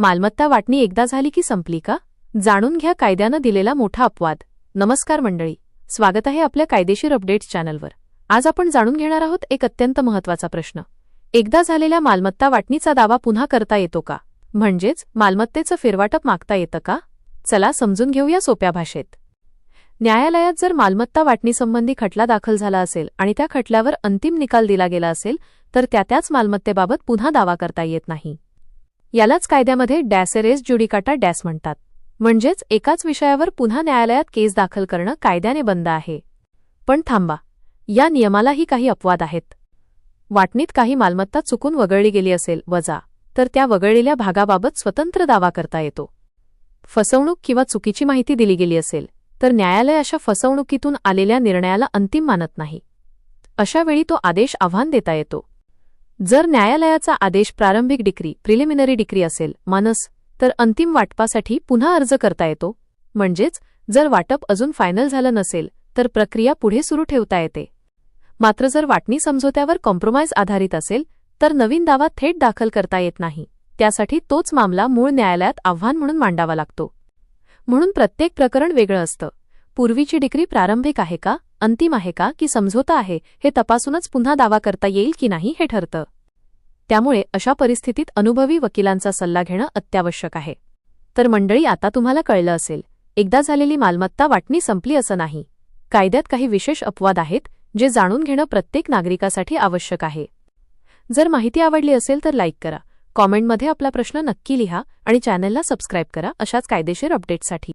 मालमत्ता वाटणी एकदा झाली की संपली का? जाणून घ्या कायद्यानं दिलेला मोठा अपवाद. नमस्कार मंडळी. स्वागत आहे आपल्या कायदेशीर अपडेट्स चॅनलवर. आज आपण जाणून घेणार आहोत एक अत्यंत महत्त्वाचा प्रश्न. एकदा झालेल्या मालमत्ता वाटणीचा दावा पुन्हा करता येतो का? म्हणजेच मालमत्तेचं फेरवाटप मागता येतं का? चला समजून घेऊया सोप्या भाषेत. न्यायालयात जर मालमत्ता वाटणीसंबंधी खटला दाखल झाला असेल आणि त्या खटल्यावर अंतिम निकाल दिला गेला असेल तर त्या त्याच मालमत्तेबाबत पुन्हा दावा करता येत नाही. यालाच कायद्यामध्ये डॅसेरेस ज्युडिकाटा डॅस म्हणतात. म्हणजेच एकाच विषयावर पुन्हा न्यायालयात केस दाखल करणं कायद्याने बंद आहे. पण थांबा या नियमालाही काही अपवाद आहेत. वाटणीत काही मालमत्ता चुकून वगळली गेली असेल वजा तर त्या वगळलेल्या भागाबाबत स्वतंत्र दावा करता येतो. फसवणूक किंवा चुकीची माहिती दिली गेली असेल तर न्यायालय अशा फसवणुकीतून आलेल्या निर्णयाला अंतिम मानत नाही. अशा वेळी तो आदेश आव्हान देता येतो. जर न्यायालयाचा आदेश प्रारंभिक डिक्री प्रिलिमिनरी डिक्री असेल मानस तर अंतिम वाटपासाठी पुन्हा अर्ज करता येतो. म्हणजेच जर वाटप अजून फायनल झालं नसेल तर प्रक्रिया पुढे सुरू ठेवता येते. मात्र जर वाटणी समझोत्यावर कॉम्प्रोमाइज आधारित असेल तर नवीन दावा थेट दाखल करता येत नाही. त्यासाठी तोच मामला मूळ न्यायालयात आव्हान म्हणून मांडावा लागतो. म्हणून प्रत्येक प्रकरण वेगळं असतं. पूर्वीची डिग्री प्रारंभिक आहे का अंतिम आहे का की समझोता आहे हे तपासूनच पुन्हा दावा करता येईल की नाही हे ठरतं. त्यामुळे अशा परिस्थितीत अनुभवी वकिलांचा सल्ला घेणं अत्यावश्यक आहे. तर मंडळी आता तुम्हाला कळलं असेल एकदा झालेली मालमत्ता वाटणी संपली असं नाही. कायद्यात काही विशेष अपवाद आहेत जे जाणून घेणं प्रत्येक नागरिकासाठी आवश्यक आहे. जर माहिती आवडली असेल तर लाईक करा कॉमेंटमध्ये आपला प्रश्न नक्की लिहा आणि चॅनलला सबस्क्राईब करा अशाच कायदेशीर अपडेट्ससाठी.